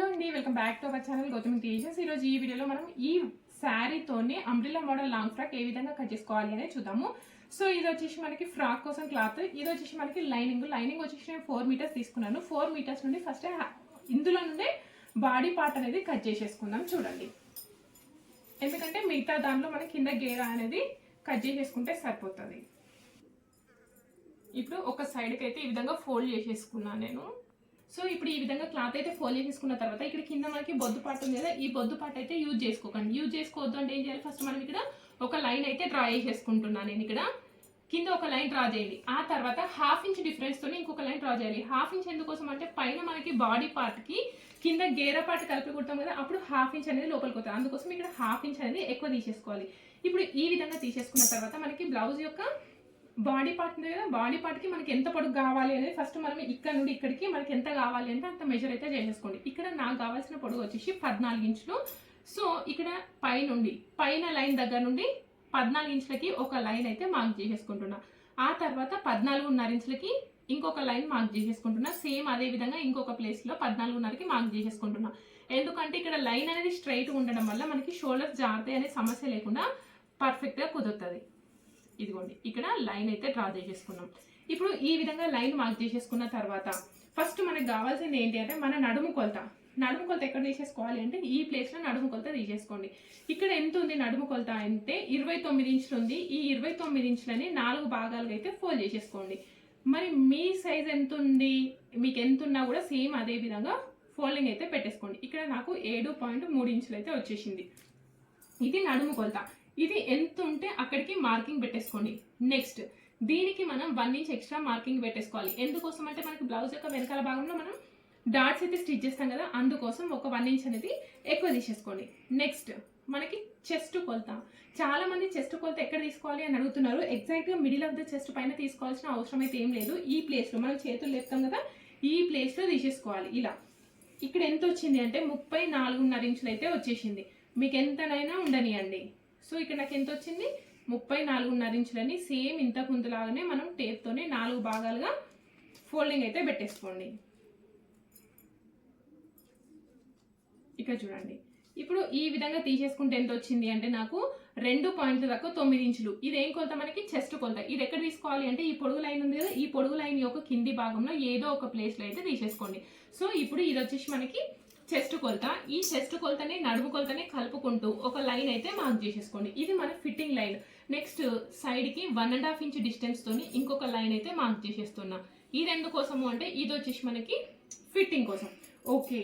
Hello అండి welcome back to our channel Gautami creations ఈరోజు ఈ వీడియోలో మనం ఈ శారీతోనే అంబ్రిల్లా మోడల్ లాంగ్ ఫ్రాక్ ఏ విధంగా కట్ చేసుకోవాలి అనేది చూద్దాము. సో ఇది వచ్చేసి మనకి ఫ్రాక్ కోసం క్లాత్ ఇది వచ్చేసి మనకి లైనింగ్ లైనింగ్ వచ్చేసి నేను ఫోర్ మీటర్స్ తీసుకున్నాను. ఫోర్ మీటర్స్ నుండి ఫస్ట్ ఇందులో నుండే బాడీ పార్ట్ అనేది కట్ చేసేసుకుందాం. చూడండి. ఎందుకంటే మిగతా దాంట్లో మనకి కింద గేర అనేది కట్ చేసేసుకుంటే సరిపోతుంది. ఇప్పుడు ఒక సైడ్కి అయితే ఈ విధంగా ఫోల్డ్ చేసేసుకున్నాను నేను. సో ఇప్పుడు ఈ విధంగా క్లాత్ అయితే ఫోల్డ్ చేసుకున్న తర్వాత ఇక్కడ కింద మనకి బొద్దు పాటు ఉంది కదా ఈ బొద్దు పాట అయితే యూజ్ చేసుకోకండి. యూజ్ చేసుకోవద్దు అంటే ఏం చేయాలి? ఫస్ట్ మనం ఇక్కడ ఒక లైన్ అయితే డ్రా చేసేసుకుంటున్నాను నేను ఇక్కడ. కింద ఒక లైన్ డ్రా చేయాలి ఆ తర్వాత హాఫ్ ఇంచ్ డిఫరెన్స్ తోని ఇంకొక లైన్ డ్రా చేయాలి. హాఫ్ ఇంచ్ ఎందుకోసం అంటే పైన మనకి బాడీ పార్ట్కి కింద గేర పార్ట్ కలిపి కుడతాం కదా అప్పుడు హాఫ్ ఇంచ్ అనేది లోపలికి వస్తుంది. అందుకోసం ఇక్కడ హాఫ్ ఇంచ్ అనేది ఎక్కువ తీసేసుకోవాలి. ఇప్పుడు ఈ విధంగా తీసేసుకున్న తర్వాత మనకి బ్లౌజ్ యొక్క బాడీ పార్ట్ ఉంది కదా బాడీ పార్ట్కి మనకి ఎంత పొడుగు కావాలి అనేది ఫస్ట్ మనం ఇక్కడ నుండి ఇక్కడికి మనకి ఎంత కావాలి అంటే అంత మెజర్ అయితే చేసేసుకోండి. ఇక్కడ నాకు కావాల్సిన పొడుగు వచ్చేసి పద్నాలుగు ఇంచులు. సో ఇక్కడ పై నుండి పైన లైన్ దగ్గర నుండి పద్నాలుగు ఇంచులకి ఒక లైన్ అయితే మార్క్ చేసేసుకుంటున్నా. ఆ తర్వాత పద్నాలుగున్నర ఇంచులకి ఇంకొక లైన్ మార్క్ చేసేసుకుంటున్నా. సేమ్ అదే విధంగా ఇంకొక ప్లేస్లో పద్నాలుగున్నరకి మార్క్ చేసేసుకుంటున్నా. ఎందుకంటే ఇక్కడ లైన్ అనేది స్ట్రైట్ ఉండడం వల్ల మనకి షోల్డర్స్ జారుతాయి అనే సమస్య లేకుండా పర్ఫెక్ట్గా కుదురుతుంది. ఇదిగోండి ఇక్కడ లైన్ అయితే డ్రా చేసేసుకున్నాం. ఇప్పుడు ఈ విధంగా లైన్ మార్క్ చేసేసుకున్న తర్వాత ఫస్ట్ మనకు కావాల్సింది ఏంటి అంటే మన నడుము కొలత. నడుము కొలత ఎక్కడ తీసేసుకోవాలి అంటే ఈ ప్లేస్లో నడుము కొలత తీసేసుకోండి. ఇక్కడ ఎంత ఉంది నడుము కొలత అంటే ఇరవై తొమ్మిది ఇంచులు ఉంది. ఈ ఇరవై తొమ్మిది ఇంచులని నాలుగు భాగాలుగా అయితే ఫోల్డ్ చేసేసుకోండి. మరి మీ సైజ్ ఎంత ఉంది? మీకు ఎంత ఉన్నా కూడా సేమ్ అదే విధంగా ఫోల్డింగ్ అయితే పెట్టేసుకోండి. ఇక్కడ నాకు ఏడు పాయింట్ మూడు ఇంచులు అయితే వచ్చేసింది. ఇది నడుము కొలత. ఇది ఎంత ఉంటే అక్కడికి మార్కింగ్ పెట్టేసుకోండి. నెక్స్ట్ దీనికి మనం వన్ ఇంచ్ ఎక్స్ట్రా మార్కింగ్ పెట్టేసుకోవాలి. ఎందుకోసం అంటే మనకి బ్లౌజ్ యొక్క వెనకాల భాగంలో మనం డాట్స్ అయితే స్టిచ్ చేస్తాం కదా అందుకోసం ఒక వన్ ఇంచ్ అనేది ఎక్కువ తీసేసుకోండి. నెక్స్ట్ మనకి చెస్ట్ కొలత. చాలా మంది చెస్ట్ కొలత ఎక్కడ తీసుకోవాలి అని అడుగుతున్నారు. ఎగ్జాక్ట్గా మిడిల్ ఆఫ్ ద చెస్ట్ పైన తీసుకోవాల్సిన అవసరం అయితే ఏం లేదు. ఈ ప్లేస్లో మనం చేతులు లేపుతాం కదా ఈ ప్లేస్లో తీసేసుకోవాలి. ఇలా. ఇక్కడ ఎంత వచ్చింది అంటే ముప్పై నాలుగున్నర ఇంచులు అయితే వచ్చేసింది. మీకు ఎంతనైనా ఉండనియండి. సో ఇక్కడ నాకు ఎంత వచ్చింది? ముప్పై నాలుగున్నర ఇంచులని. సేమ్ ఇంత ముందులాగానే మనం టేప్తోనే నాలుగు భాగాలుగా ఫోల్డింగ్ అయితే పెట్టేసుకోండి. ఇక్కడ చూడండి. ఇప్పుడు ఈ విధంగా తీసేసుకుంటే ఎంత వచ్చింది అంటే నాకు రెండు పాయింట్ల దాకా తొమ్మిది ఇంచులు. ఇది ఏం కొలత మనకి? చెస్ట్ కొలత. ఇది ఎక్కడ తీసుకోవాలి అంటే ఈ పొడుగు లైన్ ఉంది కదా ఈ పొడుగు లైన్ యొక్క కింది భాగంలో ఏదో ఒక ప్లేస్లో అయితే తీసేసుకోండి. సో ఇప్పుడు ఇది వచ్చేసి మనకి చెస్ట్ కొలత. ఈ చెస్ట్ కొలతని నడుము కొలతని కలుపుకుంటూ ఒక లైన్ అయితే మార్క్ చేసేసుకోండి. ఇది మన ఫిట్టింగ్ లైన్. నెక్స్ట్ సైడ్కి one and half inch distance తోని ఇంకొక లైన్ అయితే మార్క్ చేసేస్తున్నా. ఇది ఎందుకోసము అంటే ఇది వచ్చేసి మనకి ఫిట్టింగ్ కోసం. ఓకే.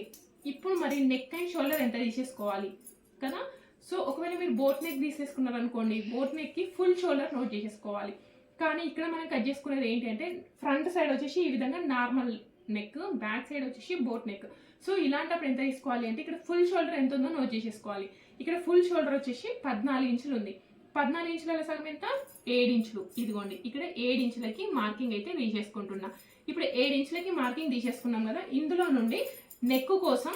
ఇప్పుడు మరి నెక్ అండ్ షోల్డర్ ఎంత తీసేసుకోవాలి? కదా? సో ఒకవేళ మీరు బోట్ నెక్ తీసేసుకున్నారు అనుకోండి బోట్ నెక్కి ఫుల్ షోల్డర్ నోట్ చేసేసుకోవాలి. కానీ ఇక్కడ మనం కట్ చేసుకునేది ఏంటి అంటే ఫ్రంట్ సైడ్ వచ్చేసి ఈ విధంగా నార్మల్ నెక్ బ్యాక్ సైడ్ వచ్చేసి బోట్ నెక్. సో ఇలాంటప్పుడు ఎంత తీసుకోవాలి అంటే ఇక్కడ ఫుల్ షోల్డర్ ఎంత ఉందో నోట్ చేసేసుకోవాలి. ఇక్కడ ఫుల్ షోల్డర్ వచ్చేసి పద్నాలుగు ఇంచులు ఉంది. పద్నాలుగు ఇంచుల సగం ఎంత? ఏడు ఇంచులు. ఇదిగోండి ఇక్కడ ఏడు ఇంచులకి మార్కింగ్ అయితే తీసేసుకుంటున్నా. ఇప్పుడు ఏడు ఇంచులకి మార్కింగ్ తీసేసుకున్నాం కదా ఇందులో నుండి నెక్ కోసం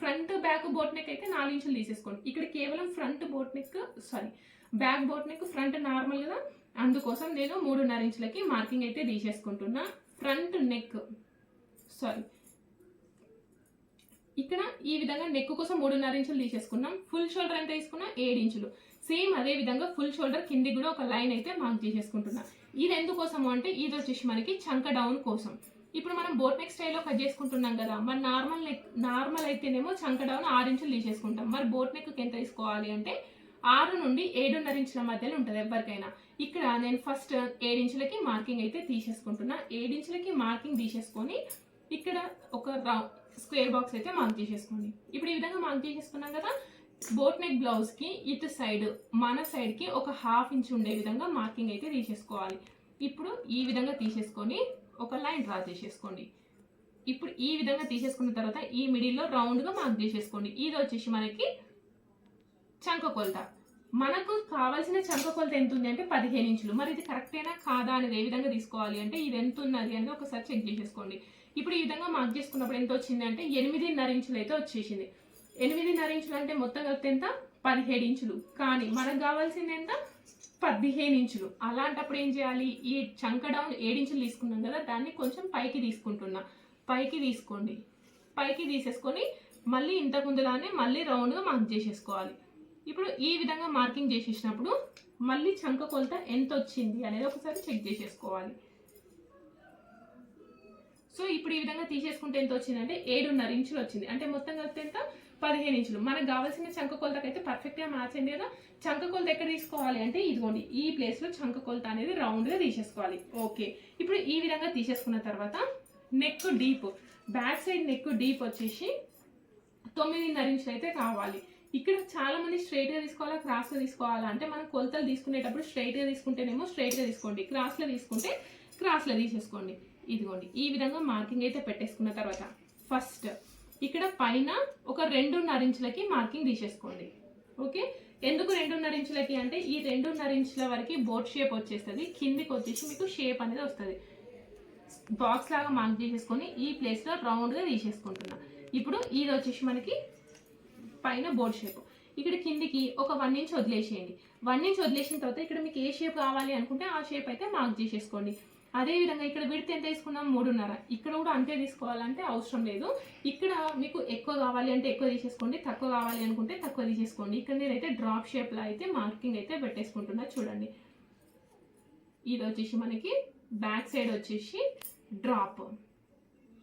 ఫ్రంట్ బ్యాక్ బోట్ నెక్ అయితే నాలుగు ఇంచులు తీసేసుకోండి. ఇక్కడ కేవలం front boat neck sorry back boat neck front normal కదా అందుకోసం నేను మూడున్నర ఇంచులకి మార్కింగ్ అయితే తీసేసుకుంటున్నా. ఫ్రంట్ నెక్ సారీ ఇక్కడ ఈ విధంగా నెక్ కోసం మూడున్నర ఇంచులు తీసేసుకున్నాం. ఫుల్ షోల్డర్ ఎంత తీసుకున్నా ఏడు ఇంచులు. సేమ్ అదే విధంగా ఫుల్ షోల్డర్ కింది కూడా ఒక లైన్ అయితే మార్క్ చేసేసుకుంటున్నాం. ఇది ఎందుకోసము అంటే ఇది వచ్చేసి మనకి చంక డౌన్ కోసం. ఇప్పుడు మనం బోట్ నెక్ స్టైల్లో కట్ చేసుకుంటున్నాం కదా మరి నార్మల్ నెక్ నార్మల్ అయితేనేమో చంక డౌన్ ఆరు ఇంచులు తీసేసుకుంటాం. మరి బోట్ నెక్ ఎంత తీసుకోవాలి అంటే ఆరు నుండి ఏడున్నర ఇంచుల మధ్యలో ఉంటుంది ఎవరికైనా ఇక్కడ నేను ఫస్ట్ ఏడించులకి మార్కింగ్ అయితే తీసేసుకుంటున్నా. ఏడించులకి మార్కింగ్ తీసేసుకొని ఇక్కడ ఒక రౌండ్ స్క్వేర్ బాక్స్ అయితే మార్క్ చేసేసుకోండి ఇప్పుడు ఈ విధంగా మార్క్ చేసేసుకున్నాం కదా బోట్ నెక్ బ్లౌజ్కి ఇటు సైడ్ మన సైడ్కి ఒక హాఫ్ ఇంచ్ ఉండే విధంగా మార్కింగ్ అయితే తీసేసుకోవాలి. ఇప్పుడు ఈ విధంగా తీసేసుకొని ఒక లైన్ డ్రా చేసేసుకోండి. ఇప్పుడు ఈ విధంగా తీసేసుకున్న తర్వాత ఈ మిడిల్లో రౌండ్గా మార్క్ చేసేసుకోండి. ఇది వచ్చేసి మనకి చంక కొలత. మనకు కావాల్సిన చంక కొలత ఎంత ఉంది అంటే పదిహేను ఇంచులు. మరి ఇది కరెక్టేనా కాదా అనేది ఏ విధంగా తీసుకోవాలి అంటే ఇది ఎంత ఉన్నది అనేది ఒకసారి చెక్ చేసేసుకోండి. ఇప్పుడు ఈ విధంగా మార్క్ చేసుకున్నప్పుడు ఎంత వచ్చింది అంటే ఎనిమిదిన్నర ఇంచులు అయితే వచ్చేసింది. ఎనిమిదిన్నర ఇంచులు అంటే మొత్తం కలిపితే ఎంత? పదిహేడు ఇంచులు. కానీ మనకు కావాల్సింది ఎంత? పదిహేను ఇంచులు. అలాంటప్పుడు ఏం చేయాలి? ఈ చంక డౌన్ ఏడించులు తీసుకున్నాం కదా దాన్ని కొంచెం పైకి తీసుకుంటున్నా. పైకి తీసుకోండి. పైకి తీసేసుకొని మళ్ళీ ఇంతకుందులానే మళ్ళీ రౌండ్గా మార్క్ చేసేసుకోవాలి. ఇప్పుడు ఈ విధంగా మార్కింగ్ చేసేసినప్పుడు మళ్ళీ చంక కొలత ఎంత వచ్చింది అనేది ఒకసారి చెక్ చేసేసుకోవాలి. సో ఇప్పుడు ఈ విధంగా తీసేసుకుంటే ఎంత వచ్చిందంటే ఏడున్నర ఇంచులు వచ్చింది. అంటే మొత్తం కలిపితే ఎంత? పదిహేను ఇంచులు. మనకు కావాల్సిన చంక కొలతకైతే అయితే పర్ఫెక్ట్గా మ్యాచ్ అయింది కదా. చంక కొలత ఎక్కడ తీసుకోవాలి అంటే ఇదిగోండి ఈ ప్లేస్లో చంక కొలత అనేది రౌండ్గా తీసేసుకోవాలి. ఓకే ఇప్పుడు ఈ విధంగా తీసేసుకున్న తర్వాత neck deep back side neck deep వచ్చేసి తొమ్మిదిన్నర ఇంచులు అయితే కావాలి. ఇక్కడ చాలా మంది స్ట్రైట్గా తీసుకోవాలా క్రాస్లో తీసుకోవాలా? అంటే మనం కొలతలు తీసుకునేటప్పుడు స్ట్రైట్గా తీసుకుంటేనేమో స్ట్రైట్గా తీసుకోండి. క్రాస్లో తీసుకుంటే క్రాస్లో తీసేసుకోండి. ఇదిగోండి ఈ విధంగా మార్కింగ్ అయితే పెట్టేసుకున్న తర్వాత ఫస్ట్ ఇక్కడ పైన ఒక రెండున్నర ఇంచులకి మార్కింగ్ తీసేసుకోండి. ఓకే? ఎందుకు రెండున్నర ఇంచులకి అంటే ఈ రెండున్నర ఇంచుల వరకు బోట్ షేప్ వచ్చేస్తుంది కిందికి వచ్చేసి మీకు షేప్ అనేది వస్తుంది. బాక్స్ లాగా మార్క్ చేసేసుకొని ఈ ప్లేస్లో రౌండ్గా తీసేసుకుంటున్నా. ఇప్పుడు ఇది వచ్చేసి మనకి పైన బోర్డ్ షేప్. ఇక్కడ కిందికి ఒక వన్ ఇంచ్ వదిలేసేయండి. వన్ ఇంచ్ వదిలేసిన తర్వాత ఇక్కడ మీకు ఏ షేప్ కావాలి అనుకుంటే ఆ షేప్ అయితే మార్క్ చేసేసుకోండి. అదే విధంగా ఇక్కడ విడత ఎంత తీసుకున్నాం మూడున్నర. ఇక్కడ కూడా అంతే తీసుకోవాలంటే అవసరం లేదు. ఇక్కడ మీకు ఎక్కువ కావాలి అంటే ఎక్కువ తీసేసుకోండి తక్కువ కావాలి అనుకుంటే తక్కువ తీసేసుకోండి. ఇక్కడ నేనైతే డ్రాప్ షేప్లో అయితే మార్కింగ్ అయితే పెట్టేసుకుంటున్నా చూడండి. ఇది వచ్చేసి మనకి బ్యాక్ సైడ్ వచ్చేసి డ్రాప్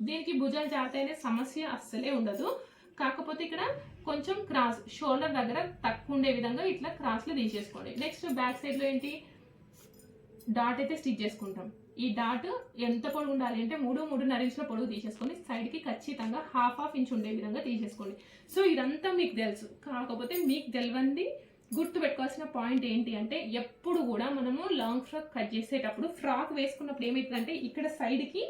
దీనికి భుజాలు జాతైన సమస్య అస్సలే ఉండదు. కాకపోతే ఇక్కడ కొంచెం క్రాస్ షోల్డర్ దగ్గర తక్కువ ఉండే విధంగా ఇట్లా క్రాస్లో తీసేసుకోండి. నెక్స్ట్ బ్యాక్ సైడ్లో ఏంటి? డాట్ అయితే స్టిచ్ చేసుకుంటాం. ఈ డాట్ ఎంత పొడుగు ఉండాలి అంటే మూడు మూడున్నర ఇంచుల పొడుగు తీసేసుకొని సైడ్కి ఖచ్చితంగా హాఫ్ హాఫ్ ఇంచ్ ఉండే విధంగా తీసేసుకోండి. సో ఇదంతా మీకు తెలుసు. కాకపోతే మీకు తెలియంది గుర్తు పెట్టుకోవాల్సిన పాయింట్ ఏంటి అంటే ఎప్పుడు కూడా మనము లాంగ్ ఫ్రాక్ కట్ చేసేటప్పుడు ఫ్రాక్ వేసుకున్నప్పుడు ఏమవుతుందంటే ఇక్కడ సైడ్కి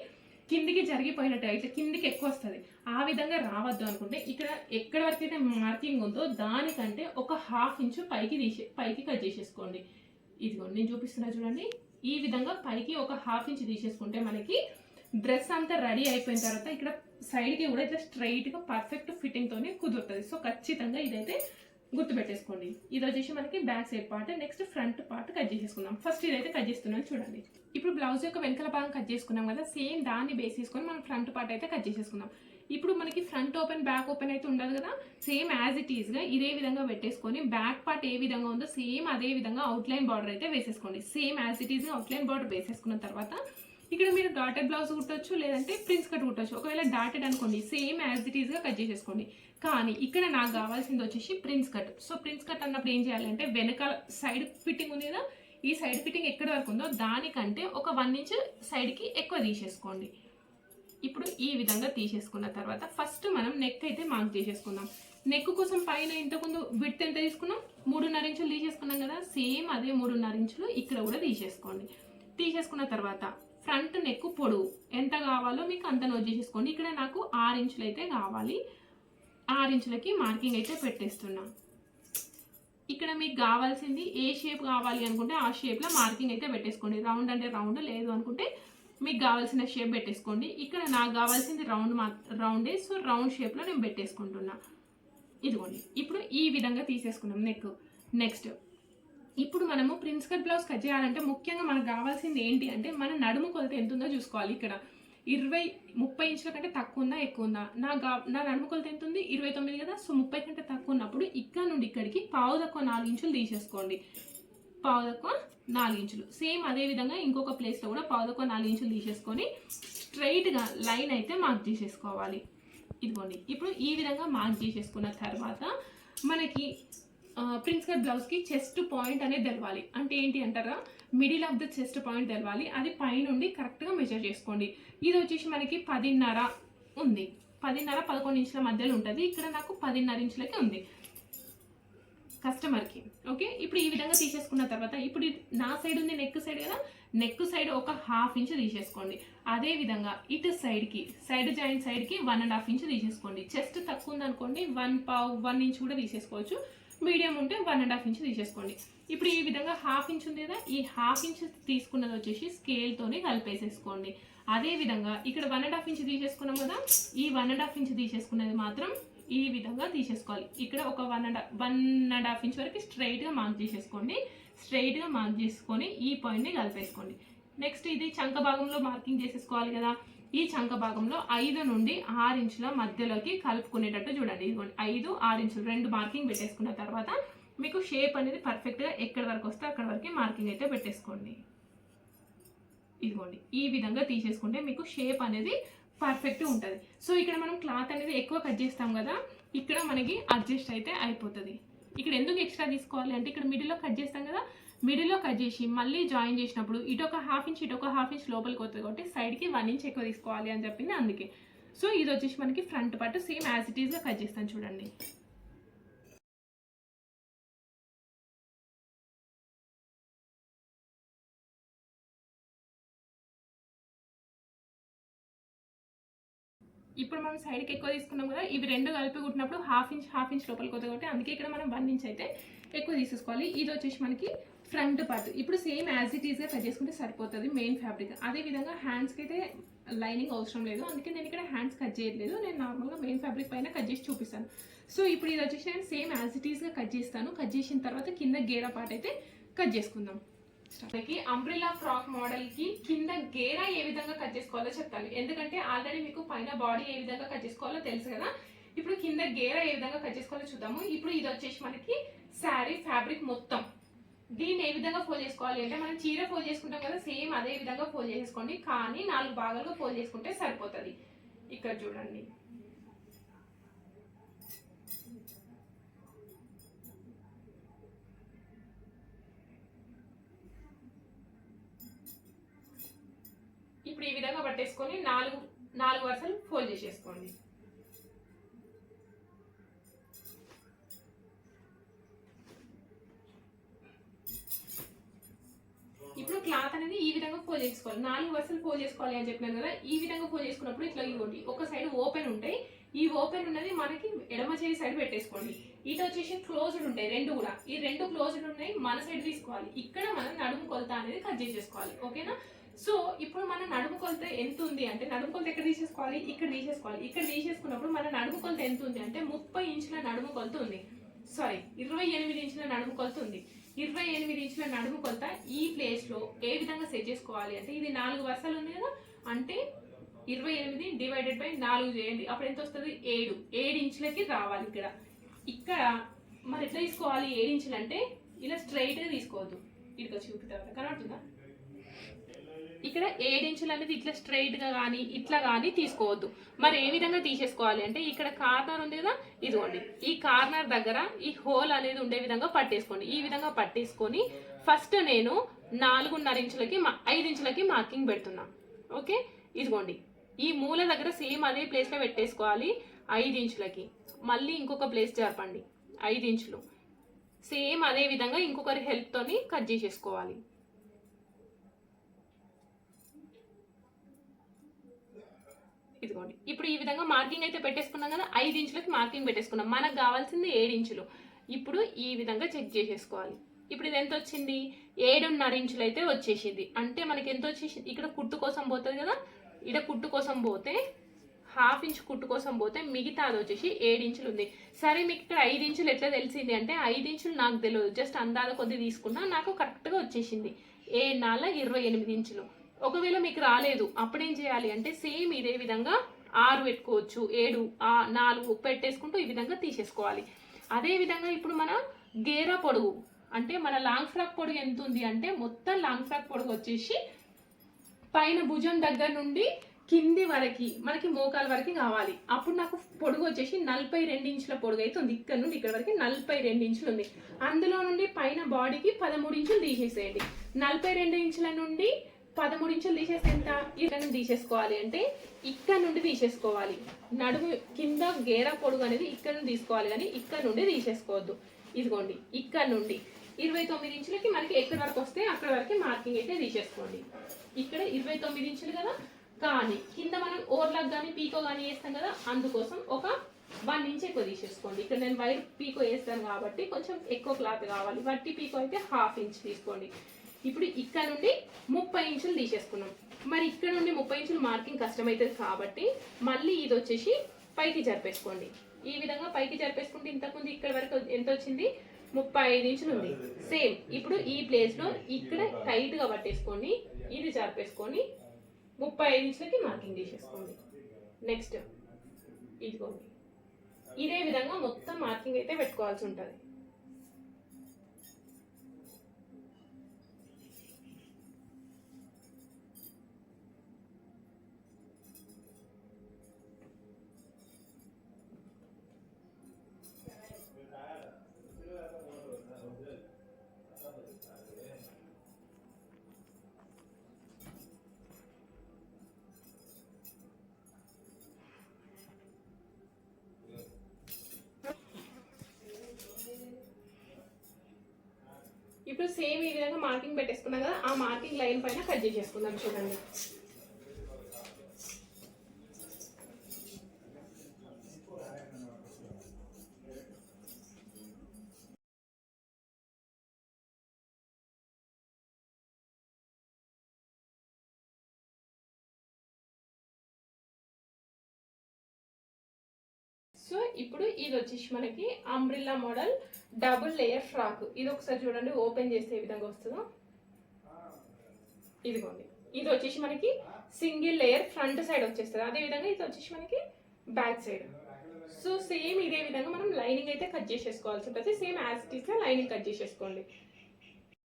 కిందికి జరిగిపోయినట్టు అయితే కిందికి ఎక్కువ వస్తుంది. ఆ విధంగా రావద్దు అనుకుంటే ఇక్కడ ఎక్కడ వరకు అయితే మార్కింగ్ ఉందో దానికంటే ఒక హాఫ్ ఇంచు పైకి తీసే పైకి కట్ చేసేసుకోండి. ఇదిగోండి నేను చూపిస్తున్నా చూడండి. ఈ విధంగా పైకి ఒక హాఫ్ ఇంచ్ తీసేసుకుంటే మనకి డ్రెస్ అంతా రెడీ అయిపోయిన తర్వాత ఇక్కడ సైడ్కి కూడా ఇట్లా స్ట్రైట్గా పర్ఫెక్ట్ ఫిట్టింగ్తోనే కుదురుతుంది. సో ఖచ్చితంగా ఇదైతే గుర్తుపెట్టేసుకోండి. ఇది వచ్చేసి మనకి back side part next front part cut చేసేసుకుందాం. ఫస్ట్ ఇదైతే కట్ చేస్తున్నాను చూడండి. ఇప్పుడు బ్లౌజ్ యొక్క వెనకాల భాగం కట్ చేసుకున్నాం కదా సేమ్ దాన్ని బేస్ చేసుకొని మనం ఫ్రంట్ పార్ట్ అయితే కట్ చేసేసుకుందాం. ఇప్పుడు మనకి ఫ్రంట్ ఓపెన్ బ్యాక్ ఓపెన్ అయితే ఉండదు కదా? సేమ్ యాజ్ ఇట్ ఈస్గా ఇదే విధంగా పెట్టేసుకొని బ్యాక్ పార్ట్ ఏ విధంగా ఉందో సేమ్ అదే విధంగా అవుట్లైన్ బార్డర్ అయితే వేసేసుకోండి. సేమ్ యాజ్ ఇట్ ఈస్గా అవుట్లైన్ బార్డర్ వేసేసుకున్న తర్వాత ఇక్కడ మీరు డాటెడ్ బ్లౌజ్ కుట్టొచ్చు లేదంటే ప్రిన్స్ కట్ కుట్టొచ్చు. ఒకవేళ డాటెడ్ అనుకోండి సేమ్ యాజ్ ఇట్ ఈస్గా కట్ చేసేసుకోండి. కానీ ఇక్కడ నాకు కావాల్సింది వచ్చేసి prince cut so prince cut అన్నప్పుడు ఏం చేయాలంటే వెనకాల సైడ్ ఫిట్టింగ్ ఉంది కదా? ఈ సైడ్ ఫిట్టింగ్ ఎక్కడి వరకు ఉందో దానికంటే ఒక వన్ ఇంచ్ సైడ్కి ఎక్కువ తీసేసుకోండి. ఇప్పుడు ఈ విధంగా తీసేసుకున్న తర్వాత ఫస్ట్ మనం నెక్ అయితే మార్క్ చేసేసుకుందాం. నెక్ కోసం పైన ఇంతకుముందు విడ్త్ ఎంత తీసుకున్నాం? మూడున్నర ఇంచులు తీసేసుకున్నాం కదా? సేమ్ అదే మూడున్నర ఇంచులు ఇక్కడ కూడా తీసేసుకోండి. తీసేసుకున్న తర్వాత ఫ్రంట్ నెక్ పొడవు ఎంత కావాలో మీకు అంత నోట్ చేసేసుకోండి. ఇక్కడ నాకు ఆరు ఇంచులు అయితే కావాలి. ఆరు ఇంచులకి మార్కింగ్ అయితే పెట్టేస్తున్నా. ఇక్కడ మీకు కావాల్సింది ఏ షేప్ కావాలి అనుకుంటే ఆ షేప్లో మార్కింగ్ అయితే పెట్టేసుకోండి. రౌండ్ అంటే రౌండ్ లేదు అనుకుంటే మీకు కావాల్సిన షేప్ పెట్టేసుకోండి. ఇక్కడ నాకు కావాల్సింది రౌండ్ మా రౌండే సో రౌండ్ షేప్లో నేను పెట్టేసుకుంటున్నా. ఇదిగోండి. ఇప్పుడు ఈ విధంగా తీసేసుకున్నాం నెక్ నెక్స్ట్ ఇప్పుడు మనము ప్రిన్స్ కట్ బ్లౌజ్ కట్ చేయాలంటే ముఖ్యంగా మనకు కావాల్సింది ఏంటి అంటే మన నడుము కొలత ఎంత ఉందో చూసుకోవాలి ఇక్కడ. ఇరవై ముప్పై ఇంచుల కంటే తక్కువ ఉందా ఎక్కువ ఉందా? నా గా నా నడుము కొలత ఎంత ఉంది ఇరవై తొమ్మిది కదా? సో ముప్పై కంటే తక్కువ ఉన్నప్పుడు ఇక్కడ నుండి ఇక్కడికి పావు తక్కువ నాలుగు ఇంచులు తీసేసుకోండి. పావుదక్కువ నాలుగు ఇంచులు సేమ్ అదే విధంగా ఇంకొక ప్లేస్లో కూడా పావుదక్కువ నాలుగు ఇంచులు తీసేసుకొని స్ట్రైట్గా లైన్ అయితే మార్క్ చేసేసుకోవాలి. ఇదిగోండి. ఇప్పుడు ఈ విధంగా మార్క్ చేసేసుకున్న తర్వాత మనకి ప్రిన్స్ కట్ బ్లౌజ్కి చెస్ట్ పాయింట్ అనేది తెలవాలి. అంటే ఏంటి అంటారా? Middle of the chest point తెలవాలి. అది పైనుండి కరెక్ట్గా మెజర్ చేసుకోండి. ఇది వచ్చేసి మనకి పదిన్నర ఉంది. పదిన్నర పదకొండు ఇంచుల మధ్యలో ఉంటుంది. ఇక్కడ నాకు పదిన్నర ఇంచులకి ఉంది. కస్టమర్కి ఓకే? ఇప్పుడు ఈ విధంగా తీసేసుకున్న తర్వాత ఇప్పుడు నా సైడ్ ఉంది నెక్ సైడ్ కదా? నెక్ సైడ్ ఒక హాఫ్ ఇంచ్ తీసేసుకోండి. అదే విధంగా ఇటు సైడ్కి సైడ్ జాయింట్ సైడ్కి వన్ అండ్ హాఫ్ ఇంచ్ తీసేసుకోండి. చెస్ట్ తక్కువ ఉంది అనుకోండి వన్ పావు వన్ ఇంచ్ కూడా తీసేసుకోవచ్చు. మీడియం ఉంటే వన్ అండ్ హాఫ్ ఇంచ్ తీసేసుకోండి. ఇప్పుడు ఈ విధంగా హాఫ్ ఇంచ్ ఉంది కదా? ఈ హాఫ్ ఇంచ్ తీసుకున్నది వచ్చేసి స్కేల్తోనే కలిపేసేసుకోండి. అదే విధంగా ఇక్కడ వన్ అండ్ హాఫ్ ఇంచ్ తీసేసుకున్నాం కదా? ఈ వన్ అండ్ హాఫ్ ఇంచ్ తీసేసుకున్నది మాత్రం ఈ విధంగా తీసేసుకోవాలి. ఇక్కడ ఒక one and one and half inch వరకు స్ట్రైట్గా మార్క్ చేసేసుకోండి. స్ట్రైట్గా మార్క్ చేసుకొని ఈ పాయింట్ని కలిపేసుకోండి. నెక్స్ట్ ఇది చంక భాగంలో మార్కింగ్ చేసేసుకోవాలి కదా. ఈ చంక భాగంలో ఐదు నుండి ఆరు ఇంచుల మధ్యలోకి కలుపుకునేటట్టు చూడండి. ఇదిగోండి ఐదు ఆరు ఇంచులు రెండు మార్కింగ్ పెట్టేసుకున్న తర్వాత మీకు షేప్ అనేది పర్ఫెక్ట్గా ఎక్కడి వరకు వస్తే అక్కడ వరకు మార్కింగ్ అయితే పెట్టేసుకోండి. ఇదిగోండి ఈ విధంగా తీసేసుకుంటే మీకు షేప్ అనేది పర్ఫెక్ట్ ఉంటుంది. సో ఇక్కడ మనం క్లాత్ అనేది ఎక్కువ కట్ చేస్తాం కదా ఇక్కడ మనకి అడ్జస్ట్ అయితే అయిపోతుంది. ఇక్కడ ఎందుకు ఎక్స్ట్రా తీసుకోవాలి అంటే ఇక్కడ మిడిల్లో కట్ చేస్తాం కదా మిడిల్లో కట్ చేసి మళ్ళీ జాయిన్ చేసినప్పుడు ఇటు ఒక హాఫ్ ఇంచ్ ఇటు ఒక హాఫ్ ఇంచ్ లోపలికి వస్తుంది కాబట్టి సైడ్కి వన్ ఇంచ్ ఎక్కువ తీసుకోవాలి అని చెప్పింది అందుకే. సో ఇది వచ్చేసి మనకి front part same as it ఈస్గా కట్ చేస్తాను చూడండి. ఇప్పుడు మనం సైడ్కి ఎక్కువ తీసుకున్నాం కదా ఇవి రెండు కలిపి కుట్టినప్పుడు హాఫ్ ఇంచ్ హాఫ్ ఇంచ్ లోపలికి వస్తుంది కాబట్టి అందుకే ఇక్కడ మనం వన్ ఇంచ్ అయితే ఎక్కువ తీసేసుకోవాలి. ఇది వచ్చేసి మనకి ఫ్రంట్ పార్ట్ ఇప్పుడు సేమ్ యాజ్ ఇట్ ఈస్గా కట్ చేసుకుంటే సరిపోతుంది మెయిన్ ఫ్యాబ్రిక్ అదే విధంగా హ్యాండ్స్కి అయితే లైనింగ్ అవసరం లేదు. అందుకే నేను ఇక్కడ హ్యాండ్స్ కట్ చేయట్లేదు. నేను నార్మల్గా మెయిన్ ఫ్యాబ్రిక్ పైన కట్ చేసి చూపిస్తాను. సో ఇప్పుడు ఇది వచ్చేసి నేను సేమ్ యాజ్ ఇట్ ఈస్గా కట్ చేస్తాను. కట్ చేసిన తర్వాత కింద గేర పార్ట్ అయితే కట్ చేసుకుందాం. మనకి అంబ్రిల్లా ఫ్రాక్ మోడల్కి కింద గేరా ఏ విధంగా కట్ చేసుకోవాలో చెప్తాను ఎందుకంటే ఆల్రెడీ మీకు పైన బాడీ ఏ విధంగా కట్ చేసుకోవాలో తెలుసు కదా. ఇప్పుడు కింద గేరా ఏ విధంగా కట్ చేసుకోవాలో చూద్దాము. ఇప్పుడు ఇది వచ్చేసి మనకి శారీ ఫ్యాబ్రిక్ మొత్తం. దీన్ని ఏ విధంగా ఫోల్డ్ చేసుకోవాలి అంటే మనం చీర ఫోల్డ్ చేసుకుంటాం కదా సేమ్ అదే విధంగా ఫోల్డ్ చేసుకోండి. కానీ నాలుగు భాగాలుగా ఫోల్డ్ చేసుకుంటే సరిపోతుంది. ఇక్కడ చూడండి. ఇప్పుడు ఈ విధంగా పట్టేసుకొని నాలుగు నాలుగు వరుసలు ఫోల్డ్ చేసేసుకోండి. ఇప్పుడు క్లాత్ అనేది ఈ విధంగా ఫోల్డ్ చేసుకోవాలి. నాలుగు వరుసలు ఫోల్డ్ చేసుకోవాలి అని చెప్పినాను కదా ఈ విధంగా ఫోల్డ్ చేసుకున్నప్పుడు ఇట్లా ఇవ్వండి. ఒక సైడ్ ఓపెన్ ఉంటాయి. ఈ ఓపెన్ ఉన్నది మనకి ఎడమ చేయి సైడ్ పెట్టేసుకోండి. ఇటు వచ్చేసి క్లోజ్డ్ ఉంటాయి రెండు కూడా. ఈ రెండు క్లోజ్డ్ ఉన్నాయి మన సైడ్ తీసుకోవాలి. ఇక్కడ మనం నడుము కొలత అనేది కట్ చేసేసుకోవాలి. ఓకేనా సో ఇప్పుడు మన నడుము కొలత ఎంత ఉంది అంటే నడుము కొలత ఎక్కడ తీసేసుకోవాలి? ఇక్కడ తీసేసుకోవాలి. ఇక్కడ తీసేసుకున్నప్పుడు మన నడుము కొలత ఎంత ఉంది అంటే ముప్పై ఇంచుల నడుము కొలత ఉంది. సారీ ఇరవై ఎనిమిది ఇంచుల నడుము కొలత ఉంది. ఇరవై ఎనిమిది ఇంచుల నడుము కొలత ఈ ప్లేస్లో ఏ విధంగా సెట్ చేసుకోవాలి అంటే ఇది నాలుగు వరుసలు ఉంది కదా? అంటే ఇరవై ఎనిమిది డివైడెడ్ బై నాలుగు చేయండి. అప్పుడు ఎంత వస్తుంది? ఏడు. ఏడు ఇంచులకి రావాలి ఇక్కడ. ఇక్కడ మరి ఎట్లా తీసుకోవాలి? ఏడు ఇంచులు అంటే ఇలా స్ట్రైట్గా తీసుకోవద్దు. ఇదిగో చూపుతారు కనబడుతుందా? ఇక్కడ ఏడించులు అనేది ఇట్లా స్ట్రైట్గా కానీ ఇట్లా కానీ తీసుకోవద్దు. మరి ఏ విధంగా తీసేసుకోవాలి అంటే ఇక్కడ కార్నర్ ఉంది కదా ఇదిగోండి. ఈ కార్నర్ దగ్గర ఈ హోల్ అనేది ఉండే విధంగా పట్టేసుకోండి. ఈ విధంగా పట్టేసుకొని ఫస్ట్ నేను నాలుగున్నర ఇంచులకి మా- ఐదు ఇంచులకి మార్కింగ్ పెడుతున్నా. ఓకే? ఇదిగోండి. ఈ మూల దగ్గర సేమ్ అదే ప్లేస్లో పెట్టేసుకోవాలి ఐదు ఇంచులకి. మళ్ళీ ఇంకొక ప్లేస్ జరపండి. ఐదు ఇంచులు. సేమ్ అదే విధంగా ఇంకొకరి హెల్ప్తోని కట్ చేసేసుకోవాలి. ఇదిగోండి. ఇప్పుడు ఈ విధంగా మార్కింగ్ అయితే పెట్టేసుకున్నాం కదా ఐదు ఇంచులకి మార్కింగ్ పెట్టేసుకున్నాం. మనకు కావాల్సింది ఏడు ఇంచులు. ఇప్పుడు ఈ విధంగా చెక్ చేసేసుకోవాలి. ఇప్పుడు ఇది ఎంత వచ్చింది? ఏడున్నర ఇంచులు అయితే వచ్చేసింది. అంటే మనకి ఎంత వచ్చేసింది? ఇక్కడ కుట్టు కోసం పోతుంది కదా ఇక్కడ కుట్టు కోసం పోతే హాఫ్ ఇంచ్ కుట్టు కోసం పోతే మిగతా అది వచ్చేసి ఏడు ఇంచులు ఉంది. సరే మీకు ఇక్కడ ఐదు ఇంచులు ఎట్లా తెలిసింది అంటే ఐదు ఇంచులు నాకు తెలియదు. జస్ట్ అందాల కొద్ది తీసుకున్నా నాకు కరెక్ట్గా వచ్చేసింది. ఏ నాల ఇరవై ఎనిమిది ఇంచులు. ఒకవేళ మీకు రాలేదు అప్పుడేం చేయాలి అంటే సేమ్ ఇదే విధంగా ఆరు పెట్టుకోవచ్చు ఏడు ఆ నాలుగు పెట్టేసుకుంటూ ఈ విధంగా తీసేసుకోవాలి. అదే విధంగా ఇప్పుడు మన గేరా పొడుగు అంటే మన లాంగ్ ఫ్రాక్ పొడుగు ఎంత ఉంది అంటే మొత్తం లాంగ్ ఫ్రాక్ పొడుగు వచ్చేసి పైన భుజం దగ్గర నుండి కింది వరకు మనకి మోకాల వరకు కావాలి. అప్పుడు నాకు పొడుగు వచ్చేసి నలభై రెండు ఇంచుల పొడుగు అయితే ఉంది. ఇక్కడ నుండి ఇక్కడ వరకు నలభై రెండు ఇంచులు ఉంది. అందులో నుండి పైన బాడీకి పదమూడు ఇంచులు తీసేసేయండి. నలభై రెండు ఇంచుల నుండి పదమూడు ఇంచులు తీసేస్తే ఎంత? ఇక్కడ నుండి తీసేసుకోవాలి అంటే ఇక్కడ నుండి తీసేసుకోవాలి. నడుము కింద గేర పొడుగు అనేది ఇక్కడ నుండి తీసుకోవాలి కానీ ఇక్కడ నుండి తీసేసుకోవద్దు. ఇదిగోండి ఇక్కడ నుండి. ఇరవై తొమ్మిది ఇంచులకి మనకి ఎక్కడి వరకు వస్తే అక్కడ వరకు మార్కింగ్ అయితే తీసేసుకోండి. ఇక్కడ ఇరవై తొమ్మిది ఇంచులు కదా? కానీ కింద మనం ఓవర్లాక్ కానీ పీకో కానీ వేస్తాం కదా? అందుకోసం ఒక వన్ ఇంచ్ ఎక్కువ తీసేసుకోండి. ఇక్కడ నేను వైర్ పీకో వేస్తాను కాబట్టి కొంచెం ఎక్కువ క్లాత్ కావాలి. వట్టి పీకో అయితే హాఫ్ ఇంచ్ తీసుకోండి. ఇప్పుడు ఇక్కడ నుండి ముప్పై ఇంచులు తీసేసుకున్నాం. మరి ఇక్కడ నుండి ముప్పై ఇంచులు మార్కింగ్ కష్టమవుతుంది కాబట్టి మళ్ళీ ఇది వచ్చేసి పైకి జరిపేసుకోండి. ఈ విధంగా పైకి జరిపేసుకుంటే ఇంతకుముందు ఇక్కడ వరకు ఎంత వచ్చింది? ముప్పై ఐదు ఇంచులు ఉంది. సేమ్ ఇప్పుడు ఈ ప్లేస్లో ఇక్కడ టైట్గా పట్టేసుకొని పట్టేసుకోండి. ఇది జరిపేసుకొని ముప్పై ఐదు ఇంచులకి మార్కింగ్ తీసేసుకోండి. నెక్స్ట్ ఇదిగోండి. ఇదే విధంగా మొత్తం మార్కింగ్ అయితే పెట్టుకోవాల్సి ఉంటుంది. ఇప్పుడు సేమ్ ఈ విధంగా మార్కింగ్ పెట్టేసుకున్నాం కదా ఆ మార్కింగ్ లైన్ పైన కట్ చేసేసుకుందాం చూడండి. ఇప్పుడు ఇది వచ్చేసి మనకి umbrella model double layer frock ఇది ఒకసారి చూడండి ఓపెన్ చేస్తే ఏ విధంగా వస్తుందో. ఇదిగోండి. ఇది వచ్చేసి మనకి సింగిల్ లేయర్ ఫ్రంట్ సైడ్ వచ్చేస్తుంది. అదే విధంగా ఇది వచ్చేసి మనకి బ్యాక్ సైడ్ సో సేమ్ ఇదే విధంగా మనం లైనింగ్ అయితే కట్ చేసేసుకోవాల్సి ఉంటుంది. Same as it lining cut చేసేసుకోండి.